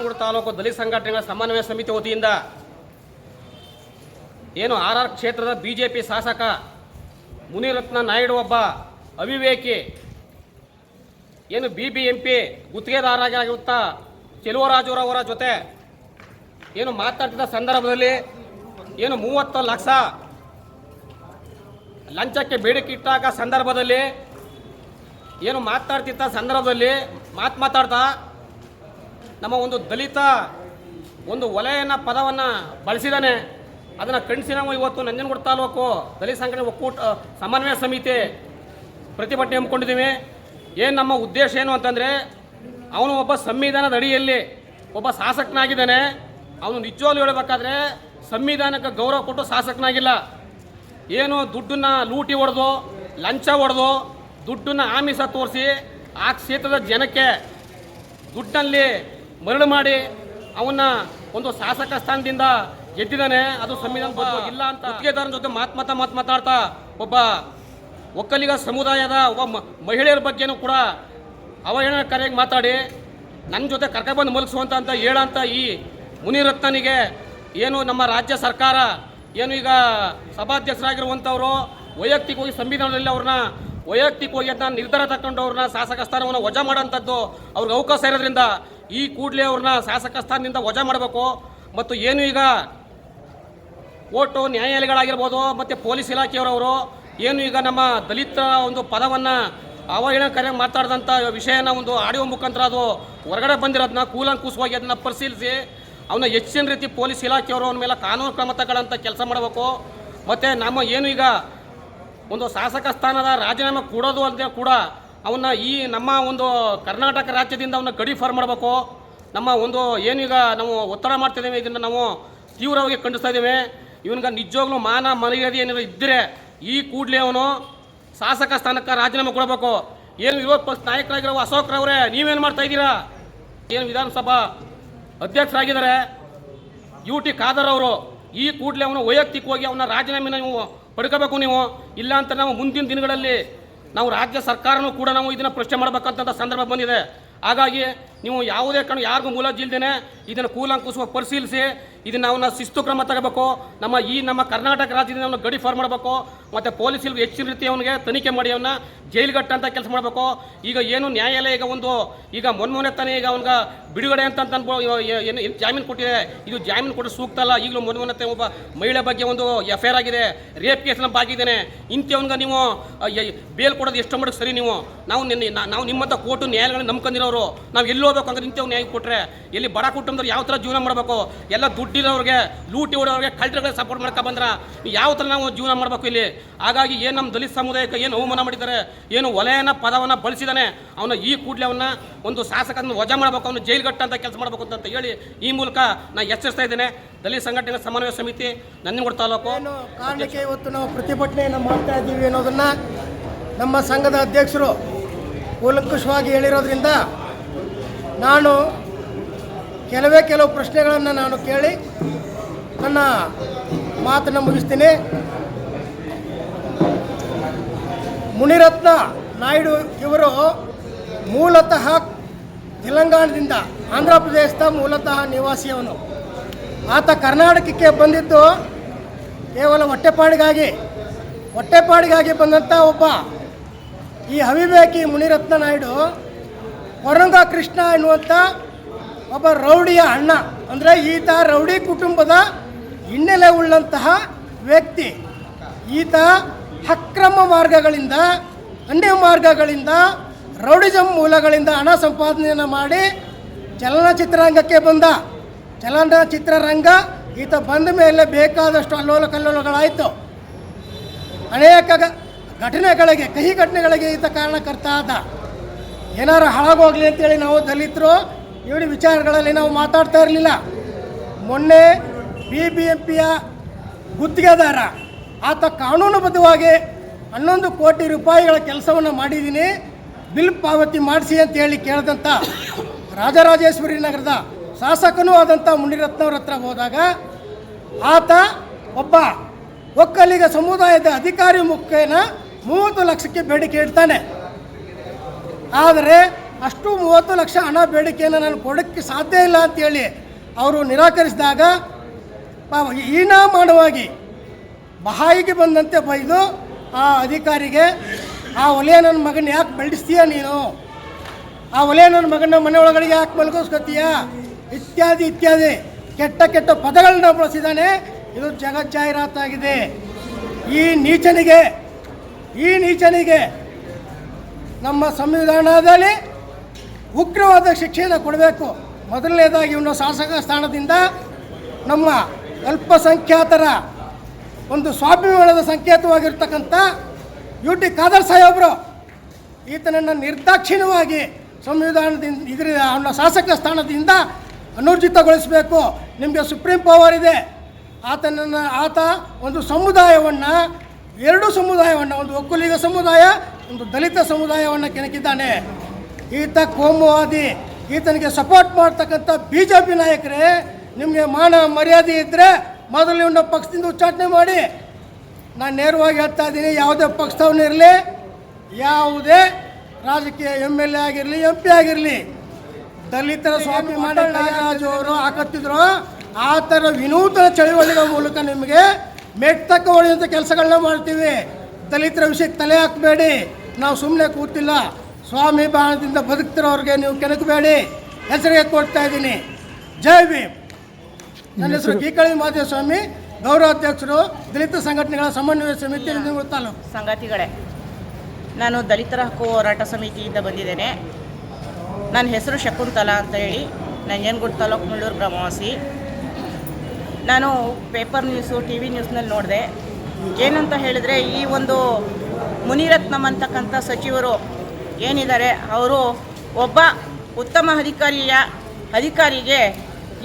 ನಂಜನಗೂಡು ತಾಲೂಕು ದಲಿತ ಸಂಘಟನೆಗಳ ಸಮನ್ವಯ ಸಮಿತಿ ವತಿಯಿಂದ ಏನು ಆರ್ ಆರ್ ಕ್ಷೇತ್ರದ ಬಿ ಜೆ ಪಿ ಶಾಸಕ ಮುನಿರತ್ನ ನಾಯ್ಡು ಒಬ್ಬ ಅವಿವೇಕಿ, ಏನು ಬಿ ಬಿ ಎಂ ಪಿ ಗುತ್ತಿಗೆದಾರರಾಗಿರುತ್ತಾ ಚೆಲುವರಾಜುರವರ ಜೊತೆ ಏನು ಮಾತಾಡ್ತಿದ್ದ ಸಂದರ್ಭದಲ್ಲಿ ಏನು ಮೂವತ್ತು ಲಕ್ಷ ಲಂಚಕ್ಕೆ ಬೇಡಿಕೆ ಇಟ್ಟಾಗ ಸಂದರ್ಭದಲ್ಲಿ ಏನು ಮಾತಾಡ್ತಿದ್ದ ಸಂದರ್ಭದಲ್ಲಿ ಮಾತು ಮಾತಾಡ್ತಾ ನಮ್ಮ ಒಂದು ದಲಿತ ಒಂದು ವಲಯನ ಪದವನ್ನು ಬಳಸಿದ್ದಾನೆ ಅದನ್ನು ಖಂಡಿಸಿ ನಾವು ಇವತ್ತು ನಂಜನಗೂಡು ತಾಲೂಕು ದಲಿತ ಸಂಘಟನೆ ಒಕ್ಕೂಟ ಸಮನ್ವಯ ಸಮಿತಿ ಪ್ರತಿಭಟನೆ ಹಮ್ಮಿಕೊಂಡಿದ್ದೀವಿ. ಏನು ನಮ್ಮ ಉದ್ದೇಶ ಏನು ಅಂತಂದರೆ, ಅವನು ಒಬ್ಬ ಸಂವಿಧಾನದ ಅಡಿಯಲ್ಲಿ ಒಬ್ಬ ಶಾಸಕನಾಗಿದ್ದಾನೆ. ಅವನು ನಿಜವಾಗ್ಲೂ ಹೇಳಬೇಕಾದ್ರೆ, ಸಂವಿಧಾನಕ್ಕೆ ಗೌರವ ಕೊಟ್ಟು ಶಾಸಕನಾಗಿಲ್ಲ. ಏನು ದುಡ್ಡನ್ನ ಲೂಟಿ ಹೊಡೆದು, ಲಂಚ ಹೊಡೆದು, ದುಡ್ಡನ್ನ ಆಮಿಷ ತೋರಿಸಿ, ಆ ಕ್ಷೇತ್ರದ ಜನಕ್ಕೆ ದುಡ್ಡಲ್ಲಿ ಮರಳು ಮಾಡಿ ಅವನ್ನ ಒಂದು ಶಾಸಕ ಸ್ಥಾನದಿಂದ ಗೆದ್ದಿದ್ದಾನೆ. ಅದು ಸಂವಿಧಾನ ಇಲ್ಲ ಅಂತ ಗುತ್ತಿಗೆದಾರನ ಜೊತೆ ಮಾತು ಮಾತಾ ಮಾತು ಮಾತಾಡ್ತಾ ಒಬ್ಬ ಒಕ್ಕಲಿಗ ಸಮುದಾಯದ ಒಬ್ಬ ಮಹಿಳೆಯರ ಬಗ್ಗೆನೂ ಕೂಡ ಅವಹೇಳನಕಾರಿಯಾಗಿ ಮಾತಾಡಿ ನನ್ನ ಜೊತೆ ಕರ್ಕೊಬಂದು ಮಲಗಿಸುವಂತ ಅಂತ ಹೇಳಂತ ಈ ಮುನಿರತ್ನನಿಗೆ ಏನು ನಮ್ಮ ರಾಜ್ಯ ಸರ್ಕಾರ ಏನು ಈಗ ಸಭಾಧ್ಯಕ್ಷರಾಗಿರುವಂಥವರು ವೈಯಕ್ತಿಕವಾಗಿ ಸಂವಿಧಾನದಲ್ಲಿ ಅವ್ರನ್ನ ವೈಯಕ್ತಿಕವಾಗಿ ಅದನ್ನ ನಿರ್ಧಾರ ತಗೊಂಡು ಅವ್ರನ್ನ ಶಾಸಕ ಸ್ಥಾನವನ್ನು ವಜಾ ಮಾಡೋಂಥದ್ದು ಅವ್ರಿಗೆ ಅವಕಾಶ ಇರೋದ್ರಿಂದ ಈ ಕೂಡಲೇ ಅವ್ರನ್ನ ಶಾಸಕ ಸ್ಥಾನದಿಂದ ವಜಾ ಮಾಡಬೇಕು. ಮತ್ತು ಏನು ಈಗ ಕೋರ್ಟು ನ್ಯಾಯಾಲಯಗಳಾಗಿರ್ಬೋದು, ಮತ್ತು ಪೊಲೀಸ್ ಇಲಾಖೆಯವರವರು, ಏನು ಈಗ ನಮ್ಮ ದಲಿತ ಒಂದು ಪದವನ್ನು ಅವಹೇಳನಕಾರಿಯಾಗಿ ಮಾತಾಡಿದಂಥ ವಿಷಯನ ಒಂದು ಆಡಿಯೋ ಮುಖಾಂತರ ಅದು ಹೊರಗಡೆ ಬಂದಿರೋದನ್ನ ಕೂಲಂಕುಸವಾಗಿ ಅದನ್ನು ಪರಿಶೀಲಿಸಿ ಅವನ್ನ ಹೆಚ್ಚಿನ ರೀತಿ ಪೊಲೀಸ್ ಇಲಾಖೆಯವರು ಅವನ ಮೇಲೆ ಕಾನೂನು ಕ್ರಮ ತಗೊಳ್ಳೋಂಥ ಕೆಲಸ ಮಾಡಬೇಕು. ಮತ್ತು ನಮ್ಮ ಏನು ಈಗ ಒಂದು ಶಾಸಕ ಸ್ಥಾನದ ರಾಜೀನಾಮೆ ಕೊಡೋದು ಅಂತ ಕೂಡ ಅವನ್ನ ಈ ನಮ್ಮ ಒಂದು ಕರ್ನಾಟಕ ರಾಜ್ಯದಿಂದ ಅವನ್ನ ಗಡಿಫಾರ್ ಮಾಡಬೇಕು. ನಮ್ಮ ಒಂದು ಏನೀಗ ನಾವು ಒತ್ತಡ ಮಾಡ್ತಿದ್ದೇವೆ ಇದನ್ನು ನಾವು ತೀವ್ರವಾಗಿ ಖಂಡಿಸ್ತಾ ಇದ್ದೇವೆ ಇವನಿಗೆ ನಿಜವಾಗ್ಲೂ ಮಾನ ಮರ್ಯಾದೆ ಏನಾದ್ರು ಇದ್ದರೆ ಈ ಕೂಡಲೇ ಅವನು ಶಾಸಕ ಸ್ಥಾನಕ್ಕೆ ರಾಜೀನಾಮೆ ಕೊಡಬೇಕು. ಏನು ವಿರೋಧ ಪಕ್ಷ ನಾಯಕರಾಗಿರೋ ಅಶೋಕ್ರವರೇ ನೀವೇನು ಮಾಡ್ತಾ ಇದ್ದೀರಾ? ಏನು ವಿಧಾನಸಭಾ ಅಧ್ಯಕ್ಷರಾಗಿದ್ದಾರೆ. ಯು ಟಿ ಖಾದರ್ ಅವರು, ಈ ಕೂಡಲೇ ಅವನು ವೈಯಕ್ತಿಕವಾಗಿ ಅವನ ರಾಜೀನಾಮೆನ ನೀವು ಪಡ್ಕೋಬೇಕು ನೀವು. ಇಲ್ಲ ಅಂತ ನಾವು ಮುಂದಿನ ದಿನಗಳಲ್ಲಿ ನಾವು ರಾಜ್ಯ ಸರ್ಕಾರನೂ ಕೂಡ ನಾವು ಇದನ್ನು ಪ್ರಶ್ನೆ ಮಾಡಬೇಕಂತ ಸಂದರ್ಭ ಬಂದಿದೆ. ಹಾಗಾಗಿ ನೀವು ಯಾವುದೇ ಕಾರಣ ಯಾರಿಗೂ ಮೂಲಜಿಲ್ದೇನೆ ಇದನ್ನು ಕೂಲಂಕುಸುವ ಪರಿಶೀಲಿಸಿ, ಇದನ್ನು ಅವನ್ನ ಶಿಸ್ತು ಕ್ರಮ ತಗೋಬೇಕು. ನಮ್ಮ ಈ ನಮ್ಮ ಕರ್ನಾಟಕ ರಾಜ್ಯದಿಂದ ಅವನ್ನ ಗಡಿ ಫಾರ್ ಮಾಡಬೇಕು. ಮತ್ತು ಪೊಲೀಸ್ ಹೆಚ್ಚಿನ ರೀತಿ ಅವನಿಗೆ ತನಿಖೆ ಮಾಡಿ ಅವನ್ನ ಜೈಲಿಗಟ್ಟಂತ ಕೆಲಸ ಮಾಡಬೇಕು. ಈಗ ಏನು ನ್ಯಾಯಾಲಯ ಈಗ ಒಂದು, ಈಗ ಮೊನ್ನೆ ತಾನೇ ಈಗ ಅವನಿಗೆ ಬಿಡುಗಡೆ ಅಂತ ಅಂತ ಅನ್ಬೋ- ಏನು ಜಾಮೀನು ಕೊಟ್ಟಿದೆ. ಇದು ಜಾಮೀನು ಕೊಟ್ಟು ಸೂಕ್ತ ಅಲ್ಲ. ಈಗಲೂ ಮೊನ್ಮೊನ್ನೆ ಒಬ್ಬ ಮಹಿಳೆ ಬಗ್ಗೆ ಒಂದು ಎಫ್ ಐ ಆರ್ ಆಗಿದೆ. ರೇಪ್ ಕೇಸ್ನ ಬಾಗಿದ್ದೇನೆ. ಇಂಥವನ್ಗೆ ನೀವು ಬೇಲ್ ಕೊಡೋದು ಎಷ್ಟು ಮಟ್ಟಿಗೆ ಸರಿ ನೀವು. ನಾವು ನಿನ್ನೆ ನಾವು ನಿಮ್ಮಂಥ ಕೋರ್ಟು ನ್ಯಾಯಾಲಯಗಳನ್ನ ನಂಬ್ಕೊಂಡಿರೋರು. ನಾವು ಎಲ್ಲಿ ಹೋಗ್ಬೇಕು ಅಂದ್ರೆ ಇಂಥವ್ ನ್ಯಾಯ ಕೊಟ್ಟರೆ ಎಲ್ಲಿ ಬಡ ಕುಟುಂಬದವ್ರು ಯಾವ ಥರ ಜೀವನ ಮಾಡಬೇಕು? ಎಲ್ಲ ದುಡ್ಡಿರೋರಿಗೆ, ಲೂಟಿ ಹೊಡೋರಿಗೆ ಕಳ್ಳರಿಗೆ ಸಪೋರ್ಟ್ ಮಾಡ್ಕೊ ಬಂದ್ರ ಯಾವ ಥರ ನಾವು ಜೀವನ ಮಾಡಬೇಕು ಇಲ್ಲಿ? ಹಾಗಾಗಿ ಏನು ನಮ್ಮ ದಲಿತ ಸಮುದಾಯಕ್ಕೆ ಏನು ಅವಮಾನ ಮಾಡಿದ್ದಾರೆ, ಏನು ವಲಯನ ಪದವನ್ನು ಬಳಸಿದಾನೆ, ಅವನ ಈ ಕೂಡಲೇ ಅವನ್ನ ಒಂದು ಶಾಸಕನ ವಜಾ ಮಾಡಬೇಕು, ಅವನು ಜೈಲ್ಗಟ್ಟ ಅಂತ ಕೆಲಸ ಮಾಡಬೇಕು ಅಂತ ಹೇಳಿ ಈ ಮೂಲಕ ನಾನು ಎಚ್ಚರಿಸ್ತಾ ಇದ್ದೇನೆ. ದಲಿತ ಸಂಘಟನೆ ಸಮನ್ವಯ ಸಮಿತಿ ನಂಜನಗೂಡು ತಾಲೂಕು. ಕಾರಣಕ್ಕೆ ಇವತ್ತು ನಾವು ಪ್ರತಿಭಟನೆಯನ್ನು ಮಾಡ್ತಾ ಇದ್ದೀವಿ ಅನ್ನೋದನ್ನು ನಮ್ಮ ಸಂಘದ ಅಧ್ಯಕ್ಷರು ಕೂಲಂಕುಷವಾಗಿ ಹೇಳಿರೋದ್ರಿಂದ ನಾನು ಕೆಲವೇ ಕೆಲವು ಪ್ರಶ್ನೆಗಳನ್ನು ನಾನು ಕೇಳಿ ನನ್ನ ಮಾತನ್ನು ಮುಗಿಸ್ತೀನಿ. ಮುನಿರತ್ನ ನಾಯ್ಡು ಇವರು ಮೂಲತಃ ತೆಲಂಗಾಣದಿಂದ ಆಂಧ್ರ ಪ್ರದೇಶದ ಮೂಲತಃ ನಿವಾಸಿಯವನು. ಆತ ಕರ್ನಾಟಕಕ್ಕೆ ಬಂದಿದ್ದು ಕೇವಲ ಹೊಟ್ಟೆಪಾಡಿಗಾಗಿ ಹೊಟ್ಟೆಪಾಡಿಗಾಗಿ ಬಂದಂಥ ಒಬ್ಬ ಈ ಅವಿವೇಕಿ ಮುನಿರತ್ನ ನಾಯ್ಡು ಕೊರಂಗ ಕೃಷ್ಣ ಎನ್ನುವಂಥ ಒಬ್ಬ ರೌಡಿಯ ಅಣ್ಣ. ಅಂದರೆ ಈತ ರೌಡಿ ಕುಟುಂಬದ ಹಿನ್ನೆಲೆ ಉಳ್ಳಂತಹ ವ್ಯಕ್ತಿ. ಈತ ಅಕ್ರಮ ಮಾರ್ಗಗಳಿಂದ, ಅನ್ಯ ಮಾರ್ಗಗಳಿಂದ ರೌಡಿಜಮ್ ಮೂಲಗಳಿಂದ ಹಣ ಸಂಪಾದನೆಯನ್ನು ಮಾಡಿ ಚಲನಚಿತ್ರರಂಗಕ್ಕೆ ಬಂದ. ಚಲನಚಿತ್ರರಂಗ ಈತ ಬಂದ ಮೇಲೆ ಬೇಕಾದಷ್ಟು ಅಲ್ಲೋಲ ಕಲ್ಲೋಲಗಳಾಯಿತು ಅನೇಕ ಘಟನೆಗಳಿಗೆ, ಕಹಿ ಘಟನೆಗಳಿಗೆ ಈತ ಕಾರಣಕರ್ತ ಆದ. ಏನಾರು ಹಾಳಾಗೋಗ್ಲಿ ಅಂತೇಳಿ ನಾವು ದಲಿತರು ಇವಡಿ ವಿಚಾರಗಳಲ್ಲಿ ನಾವು ಮಾತಾಡ್ತಾ ಇರಲಿಲ್ಲ. ಮೊನ್ನೆ ಬಿ ಬಿ ಎಂ ಪಿಯ ಗುತ್ತಿಗೆದಾರ, ಆತ ಕಾನೂನುಬದ್ಧವಾಗಿ ಹನ್ನೊಂದು ಕೋಟಿ ರೂಪಾಯಿಗಳ ಕೆಲಸವನ್ನು ಮಾಡಿದ್ದೀನಿ ಬಿಲ್ ಪಾವತಿ ಮಾಡಿಸಿ ಅಂತ ಹೇಳಿ ಕೇಳಿದಂಥ ರಾಜರಾಜೇಶ್ವರಿ ನಗರದ ಶಾಸಕನೂ ಆದಂಥ ಮುನಿರತ್ನವ್ರ ಹತ್ರ ಹೋದಾಗ ಆತ ಒಬ್ಬ ಒಕ್ಕಲಿಗ ಸಮುದಾಯದ ಅಧಿಕಾರಿ ಮುಖೇನ ಮೂವತ್ತು ಲಕ್ಷಕ್ಕೆ ಬೇಡಿಕೆ ಇಡ್ತಾನೆ. ಆದರೆ ಅಷ್ಟು ಮೂವತ್ತು ಲಕ್ಷ ಹಣ ಬೇಡಿಕೆಯನ್ನು ನಾನು ಕೊಡೋಕ್ಕೆ ಸಾಧ್ಯ ಇಲ್ಲ ಅಂತೇಳಿ ಅವರು ನಿರಾಕರಿಸಿದಾಗ ಪಾಪ ಹೀನಾಮಾನವಾಗಿ ಬಹಾಯಿಗೆ ಬಂದಂತೆ ಬೈದು ಆ ಅಧಿಕಾರಿಗೆ, ಆ ಒಲೆಯ ನನ್ನ ಮಗನ ಯಾಕೆ ಬೆಳೆಸ್ತೀಯ ನೀನು? ಆ ಒಲೆಯ ನನ್ನ ಮಗನ ಮನೆ ಒಳಗಡೆ ಯಾಕೆ ಮಲ್ಕೋಸ್ಕೊತೀಯ ಇತ್ಯಾದಿ ಇತ್ಯಾದಿ. ಕೆಟ್ಟ ಕೆಟ್ಟ ಪದಗಳನ್ನ ಬಳಸಿದ್ದಾನೆ ಇದು ಜಗಜ್ಜಾಹೀರಾತಾಗಿದೆ. ಈ ನೀಚನಿಗೆ ಈ ನೀಚನಿಗೆ ನಮ್ಮ ಸಂವಿಧಾನದಲ್ಲಿ ಉಗ್ರವಾದ ಶಿಕ್ಷೆಯನ್ನು ಕೊಡಬೇಕು. ಮೊದಲನೇದಾಗಿ ಇವನು ಶಾಸಕ ಸ್ಥಾನದಿಂದ ನಮ್ಮ ಅಲ್ಪಸಂಖ್ಯಾತರ ಒಂದು ಸ್ವಾಭಿಮಾನದ ಸಂಕೇತವಾಗಿರ್ತಕ್ಕಂಥ ಯು ಟಿ ಖಾದರ್ ಸಾಹೇಬರು, ಈತನನ್ನು ನಿರ್ದಾಕ್ಷಿಣ್ಯವಾಗಿ ಸಂವಿಧಾನದಿಂದ ಇದರ ಅವನ ಶಾಸಕ ಸ್ಥಾನದಿಂದ ಅನೂರ್ಜಿತಗೊಳಿಸಬೇಕು. ನಿಮಗೆ ಸುಪ್ರೀಂ ಪವರ್ ಇದೆ. ಆತನನ್ನು, ಆತ ಒಂದು ಸಮುದಾಯವನ್ನು, ಎರಡು ಸಮುದಾಯವನ್ನು, ಒಂದು ಒಕ್ಕಲಿಗ ಸಮುದಾಯ ಒಂದು ದಲಿತ ಸಮುದಾಯವನ್ನು ಕೆಣಕಿದ್ದಾನೆ. ಈತ ಕೋಮುವಾದಿ. ಈತನಿಗೆ ಸಪೋರ್ಟ್ ಮಾಡ್ತಕ್ಕಂಥ ಬಿ ಜೆ ಪಿ ನಾಯಕರೇ ನಿಮಗೆ ಮಾನ ಮರ್ಯಾದೆ ಇದ್ದರೆ ಮೊದಲು ಇವನ್ನ ಪಕ್ಷದಿಂದ ಉಚ್ಚಾಟನೆ ಮಾಡಿ. ನಾನು ನೇರವಾಗಿ ಹೇಳ್ತಾ ಇದ್ದೀನಿ ಯಾವುದೇ ಪಕ್ಷದವನು ಇರಲಿ ಯಾವುದೇ ರಾಜಕೀಯ ಎಂ ಎಲ್ ಎ ಆಗಿರಲಿ ಎಂ ಪಿ ಆಗಿರಲಿ ದಲಿತರ ಸ್ವಾಭಿಮಾನ ಕಾಳರಾಜು ಅವರು ಹಾಕತ್ತಿದ್ರು ಆ ಥರ ವಿನೂತನ ಚಳುವಳಿಗಳ ಮೂಲಕ ನಿಮಗೆ ಮೆಟ್ಟಕ್ಕ ಹೊಡೆಯುವಂಥ ಕೆಲಸಗಳನ್ನ ಮಾಡ್ತೀವಿ. ದಲಿತರ ವಿಷಯಕ್ಕೆ ತಲೆ ಹಾಕಬೇಡಿ. ನಾವು ಸುಮ್ಮನೆ ಕೂತಿಲ್ಲ. ಸ್ವಾಮಿ ಬಾಣದಿಂದ ಬದುಕ್ತಿರೋರಿಗೆ ನೀವು ಕೆಣಕಬೇಡಿ. ಹೆಸರಿಗೆ ಕೊಡ್ತಾ ಇದ್ದೀನಿ. ಜೈ ಭೀಮ್. ನನ್ನ ಹೆಸರು ಕೀಕಳಿ ಮಾದೇಸ್ವಾಮಿ. ಗೌರವಾಧ್ಯಕ್ಷರು ದಲಿತ ಸಂಘಟನೆಗಳ ಸಮನ್ವಯ ಸಮಿತಿ ತಾಲೂಕು. ಸಂಗಾತಿಗಳೇ ನಾನು ದಲಿತರ ಹಕ್ಕು ಹೋರಾಟ ಸಮಿತಿಯಿಂದ ಬಂದಿದ್ದೇನೆ. ನನ್ನ ಹೆಸರು ಶಕುಂತಲಾ ಅಂತ ಹೇಳಿ. ನಂಜನಗೂಡು ತಾಲೂಕು ಮುಳ್ಳೂರು ಗ್ರಾಮವಾಸಿ. ನಾನು ಪೇಪರ್ ನ್ಯೂಸು ಟಿ ವಿ ನ್ಯೂಸ್ನಲ್ಲಿ ನೋಡಿದೆ. ಏನಂತ ಹೇಳಿದರೆ ಈ ಒಂದು ಮುನಿರತ್ನಂ ಅಂತಕ್ಕಂಥ ಸಚಿವರು ಏನಿದ್ದಾರೆ, ಅವರು ಒಬ್ಬ ಉತ್ತಮ ಅಧಿಕಾರಿಯ ಅಧಿಕಾರಿಗೆ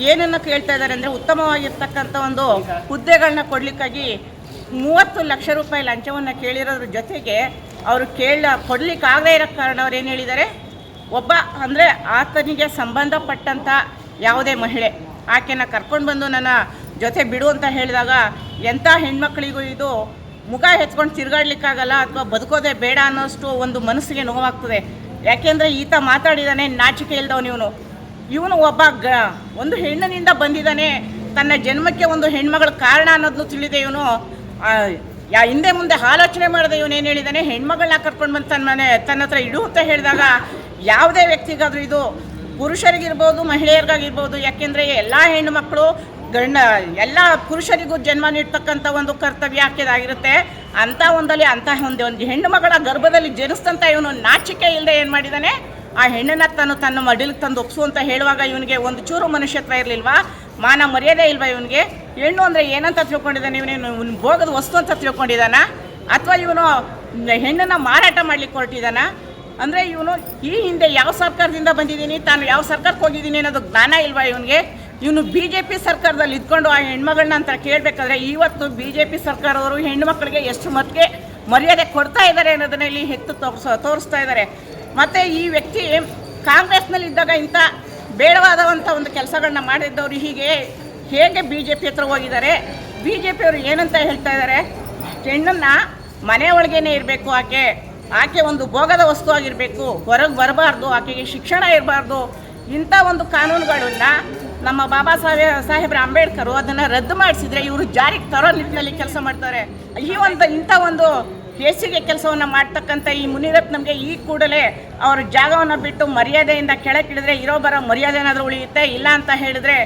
ಏನನ್ನು ಕೇಳ್ತಾ ಇದ್ದಾರೆ ಅಂದರೆ ಉತ್ತಮವಾಗಿರ್ತಕ್ಕಂಥ ಒಂದು ಹುದ್ದೆಗಳನ್ನ ಕೊಡಲಿಕ್ಕಾಗಿ ಮೂವತ್ತು ಲಕ್ಷ ರೂಪಾಯಿ ಲಂಚವನ್ನು ಕೇಳಿರೋದ್ರ ಜೊತೆಗೆ ಅವರು ಕೇಳ ಕೊಡಲಿಕ್ಕಾಗದೇ ಇರೋ ಕಾರಣ ಅವ್ರು ಏನು ಹೇಳಿದ್ದಾರೆ? ಒಬ್ಬ ಅಂದರೆ ಆತನಿಗೆ ಸಂಬಂಧಪಟ್ಟಂಥ ಯಾವುದೇ ಮಹಿಳೆ, ಆಕೆನ ಕರ್ಕೊಂಡು ಬಂದು ನನ್ನ ಜೊತೆ ಬಿಡು ಅಂತ ಹೇಳಿದಾಗ ಎಂಥ ಹೆಣ್ಮಕ್ಳಿಗೂ ಇದು ಮುಖ ಹೆಚ್ಕೊಂಡು ತಿರುಗಾಡ್ಲಿಕ್ಕಾಗಲ್ಲ ಅಥವಾ ಬದುಕೋದೆ ಬೇಡ ಅನ್ನೋಷ್ಟು ಒಂದು ಮನಸ್ಸಿಗೆ ನೋವಾಗ್ತದೆ. ಯಾಕೆಂದರೆ ಈತ ಮಾತಾಡಿದಾನೆ, ನಾಚಿಕೆ ಇಲ್ದವನು ಇವನು. ಇವನು ಒಬ್ಬ ಗ, ಒಂದು ಹೆಣ್ಣಿನಿಂದ ಬಂದಿದ್ದಾನೆ ತನ್ನ ಜನ್ಮಕ್ಕೆ ಒಂದು ಹೆಣ್ಮಗಳ ಕಾರಣ ಅನ್ನೋದನ್ನು ತಿಳಿದೆ ಇವನು. ಯಾ, ಹಿಂದೆ ಮುಂದೆ ಆಲೋಚನೆ ಮಾಡಿದೆ ಇವನು ಏನು ಹೇಳಿದ್ದಾನೆ ಹೆಣ್ಮಗಳನ್ನ ಕರ್ಕೊಂಡು ಬಂದು ತನ್ನ ಮನೆ, ತನ್ನ ಹತ್ರ ಇಡು ಅಂತ ಹೇಳಿದಾಗ ಯಾವುದೇ ವ್ಯಕ್ತಿಗಾದರೂ ಇದು ಪುರುಷರಿಗಿರ್ಬೋದು, ಮಹಿಳೆಯರಿಗಾಗಿರ್ಬೋದು, ಯಾಕೆಂದರೆ ಎಲ್ಲ ಹೆಣ್ಣು ಮಕ್ಕಳು ಗಂಡ, ಎಲ್ಲ ಪುರುಷರಿಗೂ ಜನ್ಮ ನೀಡ್ತಕ್ಕಂಥ ಒಂದು ಕರ್ತವ್ಯ ಆಕೆದಾಗಿರುತ್ತೆ ಅಂಥ ಒಂದಲ್ಲಿ ಅಂಥ ಒಂದು ಒಂದು ಹೆಣ್ಣು ಮಗಳ ಗರ್ಭದಲ್ಲಿ ಜನಿಸ್ತಂತ ಇವನು ನಾಚಿಕೆ ಇಲ್ಲದೆ ಏನು ಮಾಡಿದ್ದಾನೆ ಆ ಹೆಣ್ಣನ್ನ ತಾನು ತನ್ನ ಮಡಿಲಿಗೆ ತಂದು ಒಪ್ಸು ಅಂತ ಹೇಳುವಾಗ ಇವನಿಗೆ ಒಂದು ಚೂರು ಮನುಷ್ಯತ್ವ ಇರಲಿಲ್ವಾ? ಮಾನ ಮರ್ಯಾದೆ ಇಲ್ವಾ ಇವನಿಗೆ? ಹೆಣ್ಣು ಅಂದರೆ ಏನಂತ ತಿಳ್ಕೊಂಡಿದ್ದಾನೆ ಇವನೇನು ಇವ್ನು ಭೋಗದ ವಸ್ತು ಅಂತ ತಿಳ್ಕೊಂಡಿದ್ದಾನ? ಅಥವಾ ಇವನು ಹೆಣ್ಣನ್ನು ಮಾರಾಟ ಮಾಡ್ಲಿಕ್ಕೆ ಹೊರಟಿದ್ದಾನ? ಅಂದರೆ ಇವನು ಈ ಹಿಂದೆ ಯಾವ ಸರ್ಕಾರದಿಂದ ಬಂದಿದ್ದೀನಿ, ತಾನು ಯಾವ ಸರ್ಕಾರಕ್ಕೆ ಹೋಗಿದ್ದೀನಿ ಅನ್ನೋದು ಜ್ಞಾನ ಇಲ್ವಾ ಇವನಿಗೆ? ಇವನು ಬಿ ಜೆ ಪಿ ಸರ್ಕಾರದಲ್ಲಿ ಇದ್ಕೊಂಡು ಆ ಹೆಣ್ಮಗಳನ್ನ ಅಂತ ಕೇಳಬೇಕಾದ್ರೆ ಇವತ್ತು ಬಿ ಜೆ ಪಿ ಸರ್ಕಾರದವರು ಹೆಣ್ಮಕ್ಳಿಗೆ ಎಷ್ಟು ಮಟ್ಟಿಗೆ ಮರ್ಯಾದೆ ಕೊಡ್ತಾ ಇದ್ದಾರೆ ಅನ್ನೋದನ್ನ ಇಲ್ಲಿ ಹೆತ್ತು ತೋರಿಸ, ತೋರಿಸ್ತಾ ಇದ್ದಾರೆ. ಮತ್ತು ಈ ವ್ಯಕ್ತಿ ಕಾಂಗ್ರೆಸ್ನಲ್ಲಿ ಇದ್ದಾಗ ಇಂಥ ಬೇಡವಾದವಂಥ ಒಂದು ಕೆಲಸಗಳನ್ನ ಮಾಡಿದ್ದವರು ಹೀಗೆ ಹೇಗೆ ಬಿ ಜೆ ಪಿ ಹತ್ರ ಹೋಗಿದ್ದಾರೆ? ಬಿ ಜೆ ಪಿಯವರು ಏನಂತ ಹೇಳ್ತಾ ಇದ್ದಾರೆ? ಹೆಣ್ಣನ್ನು ಮನೆ ಒಳಗೇನೆ ಇರಬೇಕು ಆಕೆ. ಆಕೆ ಒಂದು ಭೋಗದ ವಸ್ತು ಆಗಿರಬೇಕು. ಹೊರಗೆ ಬರಬಾರ್ದು. ಆಕೆಗೆ ಶಿಕ್ಷಣ ಇರಬಾರ್ದು. ಇಂಥ ಒಂದು ಕಾನೂನುಗಳನ್ನ ನಮ್ಮ ಬಾಬಾ ಸಾಹೇಬ್ ಸಾಹೇಬ್ರ ಅಂಬೇಡ್ಕರ್ ಅದನ್ನು ರದ್ದು ಮಾಡಿಸಿದ್ರೆ ಇವರು ಜಾರಿಗೆ ತರೋ ನಿಟ್ಟಿನಲ್ಲಿ ಕೆಲಸ ಮಾಡ್ತಾರೆ. ಈ ಒಂದು, ಇಂಥ ಒಂದು ಹೇಸಿಗೆ ಕೆಲಸವನ್ನು ಮಾಡ್ತಕ್ಕಂಥ ಈ ಮುನಿರತ್ ನಮಗೆ ಈ ಕೂಡಲೇ ಅವರ ಜಾಗವನ್ನು ಬಿಟ್ಟು ಮರ್ಯಾದೆಯಿಂದ ಕೆಳಗಿಳಿದ್ರೆ ಇರೋ ಬರೋ ಮರ್ಯಾದೆ ಏನಾದರೂ ಉಳಿಯುತ್ತೆ? ಇಲ್ಲ ಅಂತ ಹೇಳಿದ್ರೆ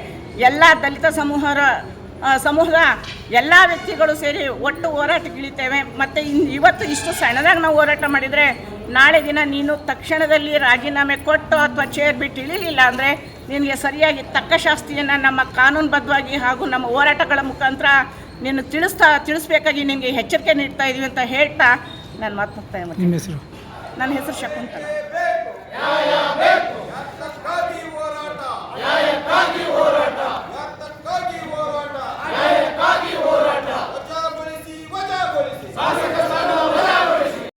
ಎಲ್ಲ ದಲಿತ ಸಮೂಹರ ಸಮೂಹದ ಎಲ್ಲ ವ್ಯಕ್ತಿಗಳು ಸೇರಿ ಒಟ್ಟು ಹೋರಾಟಕ್ಕಿಳಿತೇವೆ ಮತ್ತು ಇವತ್ತು ಇಷ್ಟು ಸಣ್ಣದಾಗಿ ನಾವು ಹೋರಾಟ ಮಾಡಿದರೆ ನಾಳೆ ದಿನ ನೀನು ತಕ್ಷಣದಲ್ಲಿ ರಾಜೀನಾಮೆ ಕೊಟ್ಟು ಅಥವಾ ಚೇರ್ ಬಿಟ್ಟು ಇಳಿಲಿಲ್ಲ ಅಂದರೆ ನಿನಗೆ ಸರಿಯಾಗಿ ತಕ್ಕ ಶಾಸ್ತಿಯನ್ನು ನಮ್ಮ ಕಾನೂನುಬದ್ಧವಾಗಿ ಹಾಗೂ ನಮ್ಮ ಹೋರಾಟಗಳ ಮುಖಾಂತರ ನೀನು ತಿಳಿಸ್ತಾ ತಿಳಿಸ್ಬೇಕಾಗಿ ನಿಮಗೆ ಎಚ್ಚರಿಕೆ ನೀಡ್ತಾ ಇದ್ದೀವಿ ಅಂತ ಹೇಳ್ತಾ ನಾನು ಮಾತನಾಡ್ತಾ ನಿಮ್ಮ ಹೆಸರು? ನನ್ನ ಹೆಸರು ಶಕುಂತಲ.